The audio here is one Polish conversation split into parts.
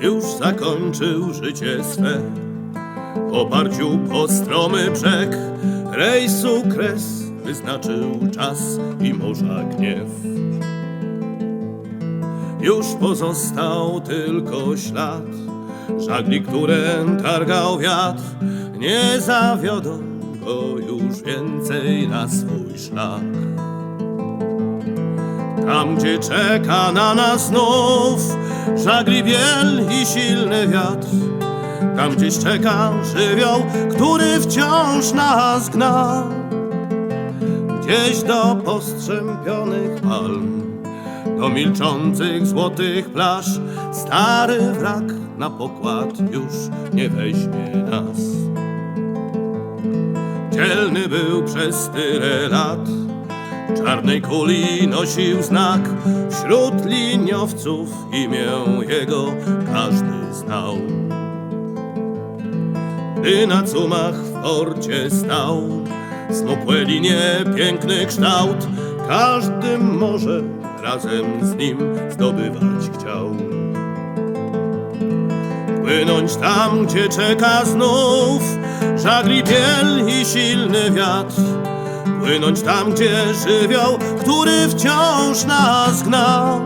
już zakończył życie swe. W oparciu po stromy brzeg rejsu kres wyznaczył czas i morza gniew. Już pozostał tylko ślad żagli, które targał wiatr. Nie zawiodą go już więcej na swój szlak. Tam, gdzie czeka na nas znów żagli biel i silny wiatr. Tam gdzieś czeka żywioł, który wciąż nas gna. Gdzieś do postrzępionych palm, do milczących złotych plaż, stary wrak na pokład już nie weźmie nas. Dzielny był przez tyle lat, czarnej kuli nosił znak. Wśród liniowców imię jego każdy znał. Gdy na cumach w porcie stał, smukłe linie, piękny kształt, każdy może razem z nim zdobywać chciał. Płynąć tam, gdzie czeka znów żagli biel i silny wiatr. Płynąć tam, gdzie żywioł, który wciąż nas gna.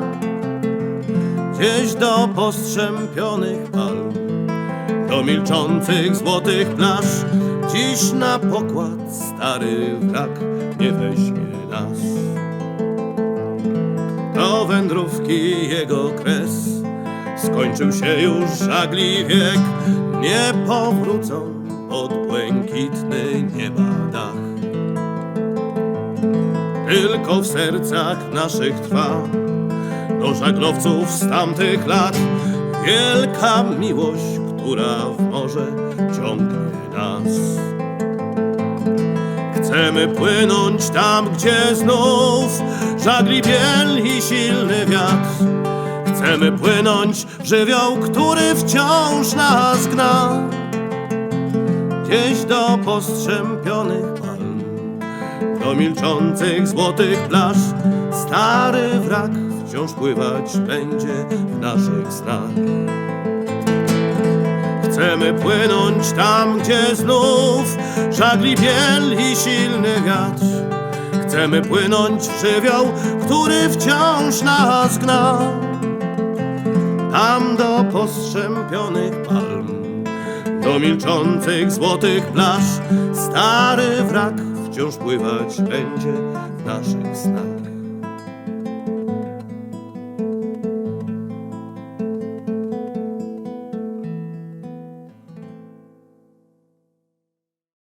Gdzieś do postrzępionych palm, do milczących złotych plaż. Dziś na pokład stary wrak nie weźmie nas. Do wędrówki jego kres Skończył się już żagli wiek Nie powrócą pod błękitny nieba Tylko w sercach naszych trwa Do żaglowców z tamtych lat Wielka miłość, która w morze ciągnie nas Chcemy płynąć tam, gdzie znów żagli biel i silny wiatr. Chcemy płynąć w żywioł, który wciąż nas gna. Gdzieś do postrzępionych do milczących złotych plaż. Stary wrak wciąż pływać będzie w naszych snach. Chcemy płynąć tam, gdzie znów żagli biel i silny wiatr. Chcemy płynąć w żywioł, który wciąż nas gna. Tam do postrzępionych palm, do milczących złotych plaż. Stary wrak wciąż pływać będzie w naszych snach.